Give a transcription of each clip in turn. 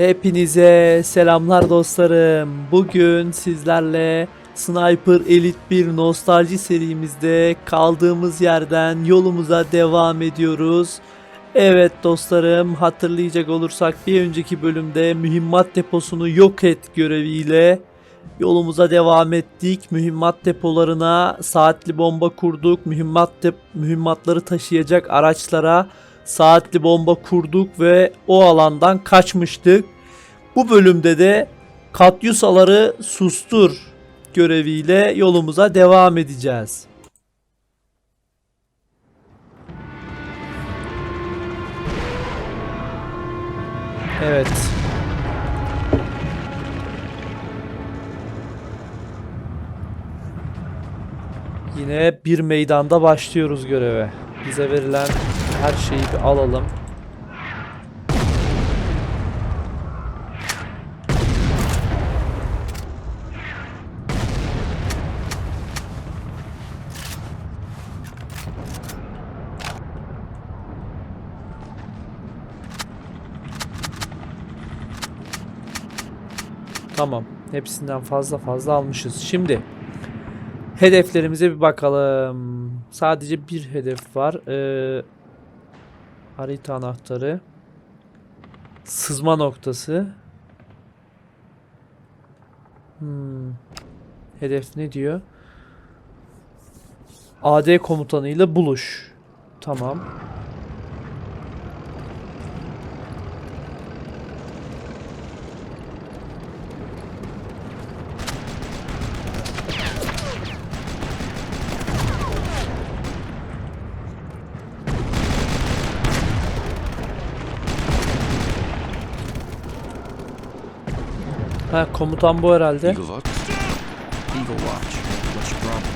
Hepinize selamlar dostlarım. Bugün sizlerle Sniper Elite 1 nostalji serimizde kaldığımız yerden yolumuza devam ediyoruz. Evet dostlarım hatırlayacak olursak bir önceki bölümde mühimmat deposunu yok et göreviyle yolumuza devam ettik. Mühimmat depolarına saatli bomba kurduk. Mühimmat mühimmatları taşıyacak araçlara saatli bomba kurduk ve o alandan kaçmıştık. Bu bölümde de katyusaları sustur göreviyle yolumuza devam edeceğiz. Evet. Yine bir meydanda başlıyoruz göreve. Bize verilen her şeyi bir alalım. Tamam. Hepsinden fazla fazla almışız. Şimdi hedeflerimize bir bakalım. Sadece bir hedef var. Ee, harita anahtarı. Sızma noktası. Hmm. Hedef ne diyor? AD komutanıyla buluş. Tamam. Ha komutan bu herhalde. Eagle Watch? Eagle Watch. What's your problem?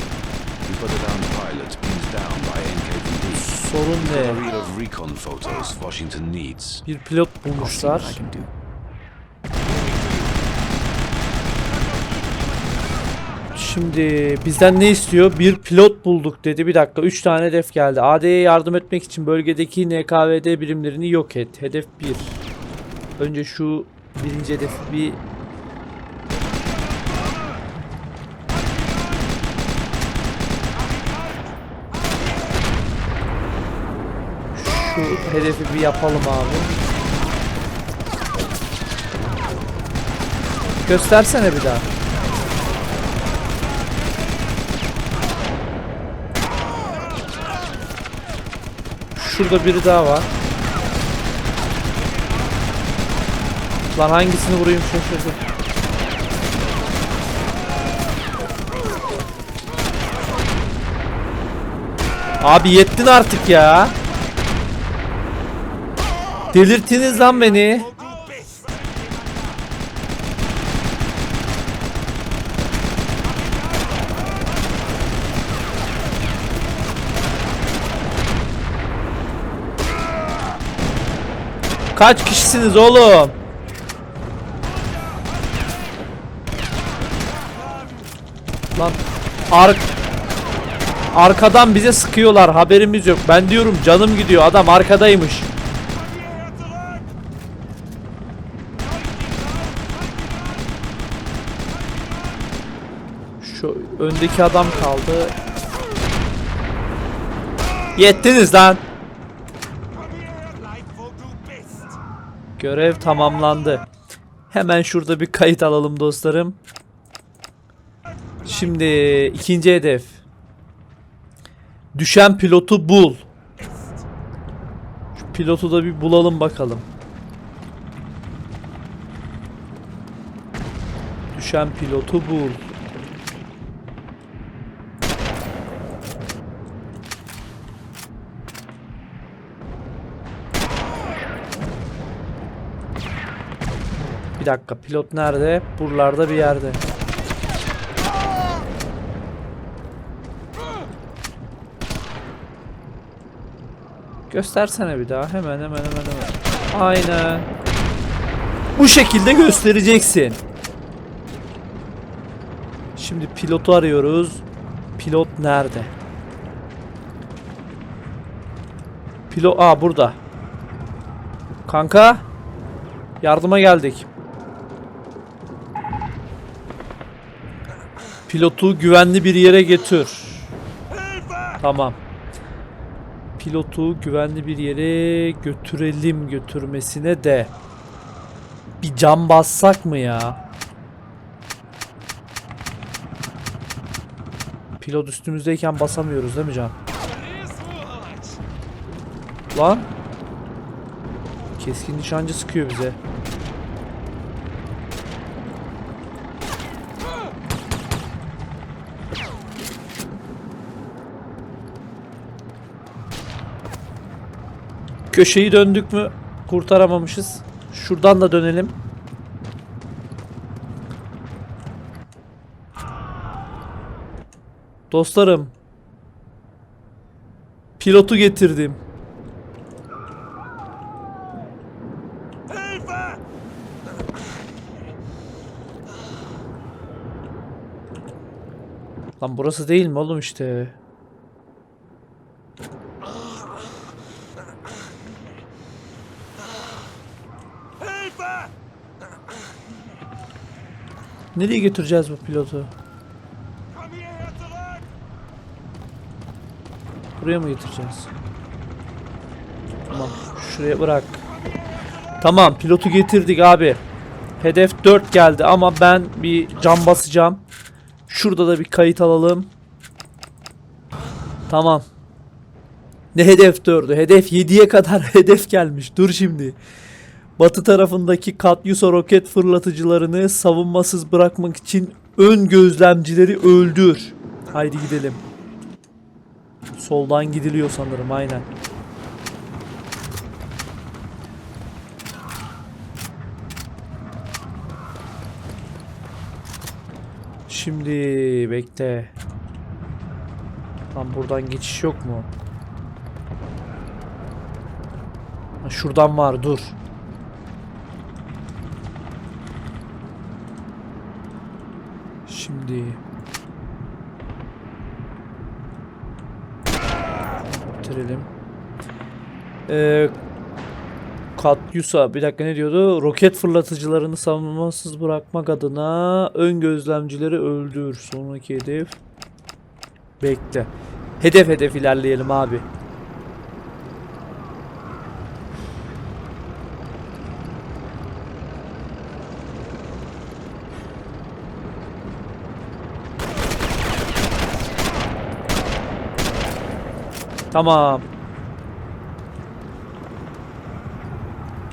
We put it down the pilot, pinned down by NKVD. Sorun A ne? reel of recon photos Washington needs. Bir pilot bulmuşlar. Şimdi bizden ne istiyor? Bir pilot bulduk dedi. Bir dakika 3 tane hedef geldi. AD'ye yardım etmek için bölgedeki NKVD birimlerini yok et. Hedef 1. Önce şu birinci hedefi bir Hedefi bir yapalım abi. Göstersene bir daha. Şurada biri daha var. Lan hangisini vurayım şaşırdım. Abi yettin artık ya. Delirttiniz lan beni. Kaç kişisiniz oğlum? Lan ark Arkadan bize sıkıyorlar haberimiz yok. Ben diyorum canım gidiyor adam arkadaymış. Şu öndeki adam kaldı. Yettiniz lan. Görev tamamlandı. Hemen şurada bir kayıt alalım dostlarım. Şimdi ikinci hedef. Düşen pilotu bul. Şu pilotu da bir bulalım bakalım. Düşen pilotu bul. Bir dakika pilot nerede? Buralarda bir yerde. Göstersene bir daha. Hemen hemen hemen hemen. Aynen. Bu şekilde göstereceksin. Şimdi pilotu arıyoruz. Pilot nerede? Pilot aa burada. Kanka? Yardıma geldik. Pilotu güvenli bir yere götür. Tamam. Pilotu güvenli bir yere götürelim götürmesine de. Bir cam bassak mı ya? Pilot üstümüzdeyken basamıyoruz değil mi can? Lan. Keskin nişancı sıkıyor bize. Köşeyi döndük mü kurtaramamışız. Şuradan da dönelim. Dostlarım. Pilotu getirdim. Lan burası değil mi oğlum işte? Nereye götüreceğiz bu pilotu? Buraya mı getireceğiz? Tamam. Şuraya bırak. Tamam. Pilotu getirdik abi. Hedef 4 geldi ama ben bir cam basacağım. Şurada da bir kayıt alalım. Tamam. Ne hedef 4'ü? Hedef 7'ye kadar hedef gelmiş. Dur şimdi. Batı tarafındaki Katyusha roket fırlatıcılarını savunmasız bırakmak için ön gözlemcileri öldür. Haydi gidelim. Soldan gidiliyor sanırım aynen. Şimdi bekle. Tam buradan geçiş yok mu? Şuradan var dur. Şimdi bitirelim. Ee, Katyusa bir dakika ne diyordu? Roket fırlatıcılarını savunmasız bırakmak adına ön gözlemcileri öldür. Sonraki hedef. Bekle. Hedef hedef ilerleyelim abi. Tamam.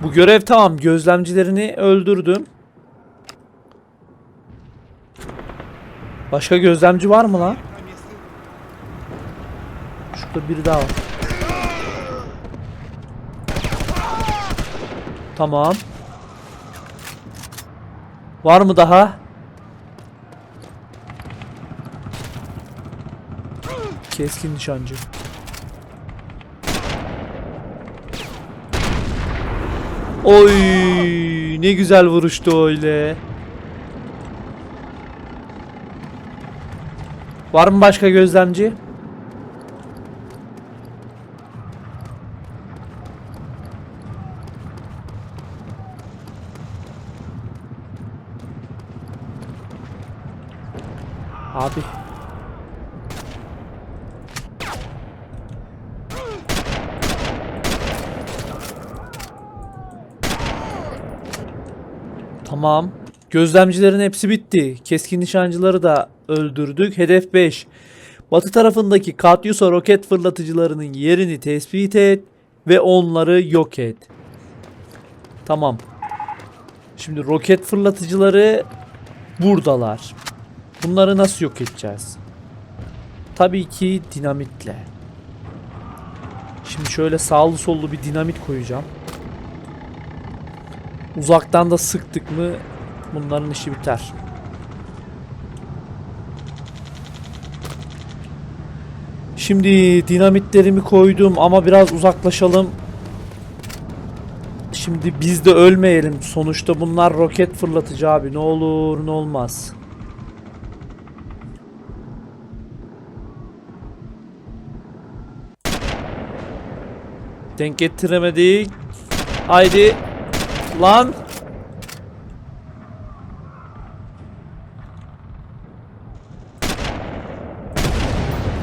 Bu görev tamam. Gözlemcilerini öldürdüm. Başka gözlemci var mı lan? Şurada biri daha var. Tamam. Var mı daha? Keskin nişancı. Oy ne güzel vuruştu öyle. Var mı başka gözlemci? Abi. Tamam. Gözlemcilerin hepsi bitti. Keskin nişancıları da öldürdük. Hedef 5. Batı tarafındaki Katyusha roket fırlatıcılarının yerini tespit et ve onları yok et. Tamam. Şimdi roket fırlatıcıları buradalar. Bunları nasıl yok edeceğiz? Tabii ki dinamitle. Şimdi şöyle sağlı sollu bir dinamit koyacağım. Uzaktan da sıktık mı bunların işi biter. Şimdi dinamitlerimi koydum ama biraz uzaklaşalım. Şimdi biz de ölmeyelim. Sonuçta bunlar roket fırlatıcı abi. Ne olur ne olmaz. Denk getiremedik. Haydi. Lan.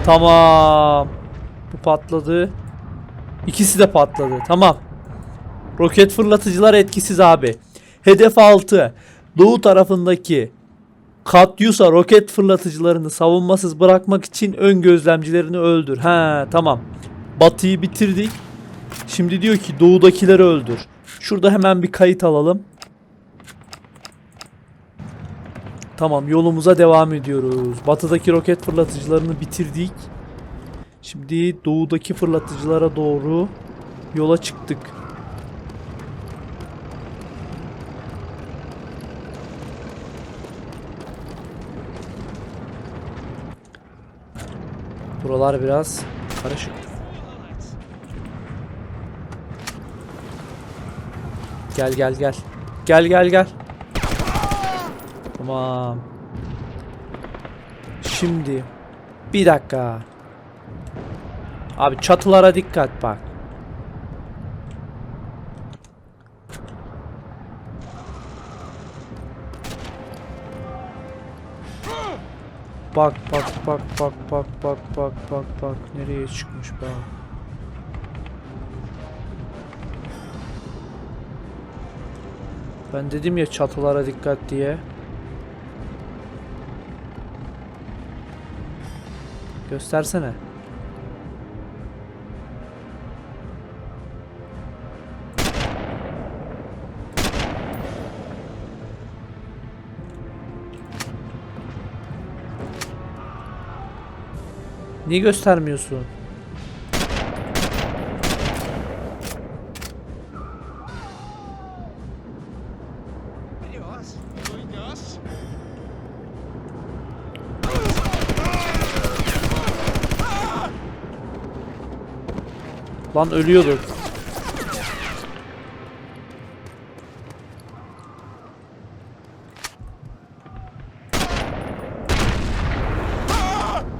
Tamam. Bu patladı. İkisi de patladı. Tamam. Roket fırlatıcılar etkisiz abi. Hedef 6. Doğu tarafındaki Katyusa roket fırlatıcılarını savunmasız bırakmak için ön gözlemcilerini öldür. Ha tamam. Batıyı bitirdik. Şimdi diyor ki doğudakileri öldür. Şurada hemen bir kayıt alalım. Tamam yolumuza devam ediyoruz. Batıdaki roket fırlatıcılarını bitirdik. Şimdi doğudaki fırlatıcılara doğru yola çıktık. Buralar biraz karışık. Gel gel gel. Gel gel gel. Tamam. Şimdi bir dakika. Abi çatılara dikkat bak. Bak bak bak bak bak bak bak bak bak nereye çıkmış be? Ben dedim ya çatılara dikkat diye. Göstersene. Niye göstermiyorsun? Lan ölüyorduk.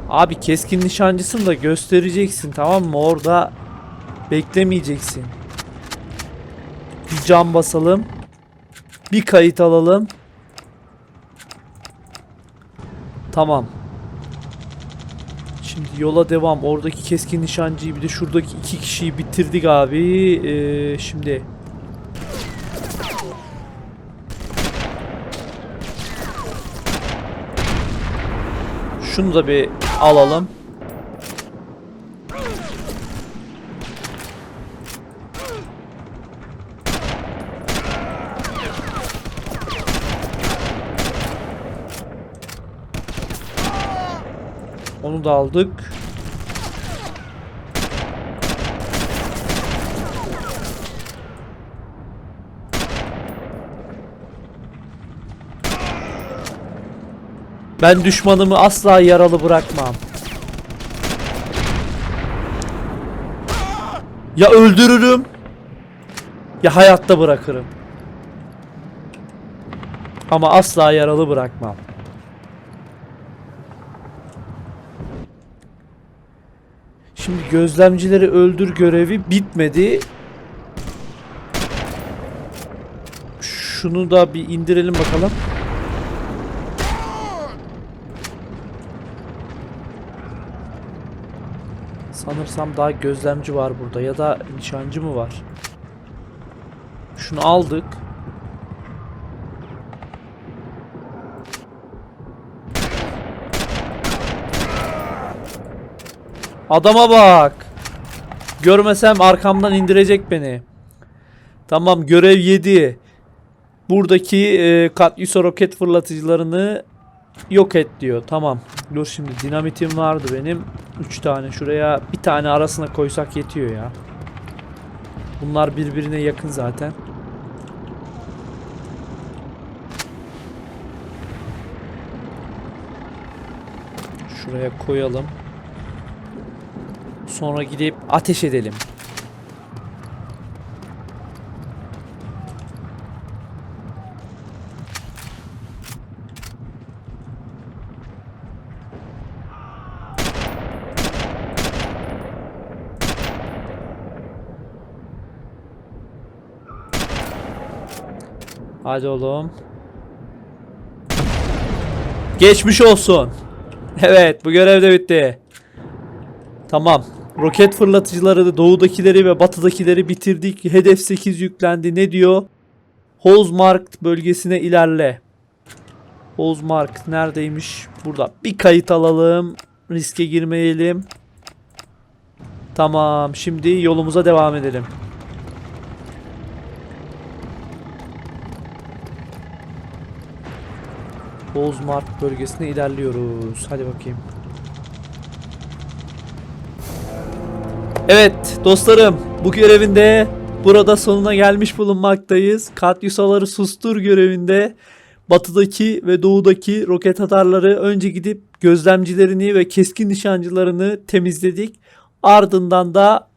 Abi keskin nişancısın da göstereceksin tamam mı? Orada beklemeyeceksin. Bir cam basalım. Bir kayıt alalım. Tamam. Şimdi yola devam. Oradaki keskin nişancıyı bir de şuradaki iki kişiyi bitirdik abi. Ee, şimdi şunu da bir alalım. Da aldık. Ben düşmanımı asla yaralı bırakmam. Ya öldürürüm ya hayatta bırakırım. Ama asla yaralı bırakmam. Şimdi gözlemcileri öldür görevi bitmedi. Şunu da bir indirelim bakalım. Sanırsam daha gözlemci var burada ya da nişancı mı var? Şunu aldık. Adama bak. Görmesem arkamdan indirecek beni. Tamam görev 7. Buradaki e, Katyus'a roket fırlatıcılarını yok et diyor. Tamam. Dur şimdi dinamitim vardı benim. 3 tane şuraya bir tane arasına koysak yetiyor ya. Bunlar birbirine yakın zaten. Şuraya koyalım. Sonra gidip ateş edelim. Hadi oğlum. Geçmiş olsun. Evet bu görev de bitti. Tamam. Roket fırlatıcıları da doğudakileri ve batıdakileri bitirdik. Hedef 8 yüklendi. Ne diyor? Hozmark bölgesine ilerle. Hozmark neredeymiş? Burada. Bir kayıt alalım. Riske girmeyelim. Tamam. Şimdi yolumuza devam edelim. Hozmark bölgesine ilerliyoruz. Hadi bakayım. Evet dostlarım bu görevinde burada sonuna gelmiş bulunmaktayız. Katyusaları sustur görevinde batıdaki ve doğudaki roket atarları önce gidip gözlemcilerini ve keskin nişancılarını temizledik. Ardından da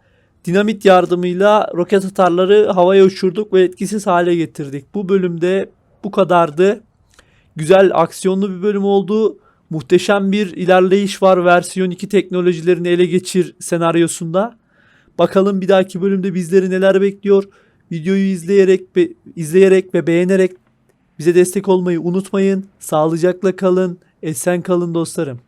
dinamit yardımıyla roket atarları havaya uçurduk ve etkisiz hale getirdik. Bu bölümde bu kadardı. Güzel aksiyonlu bir bölüm oldu. Muhteşem bir ilerleyiş var versiyon 2 teknolojilerini ele geçir senaryosunda. Bakalım bir dahaki bölümde bizleri neler bekliyor. Videoyu izleyerek ve izleyerek ve beğenerek bize destek olmayı unutmayın. Sağlıcakla kalın. Esen kalın dostlarım.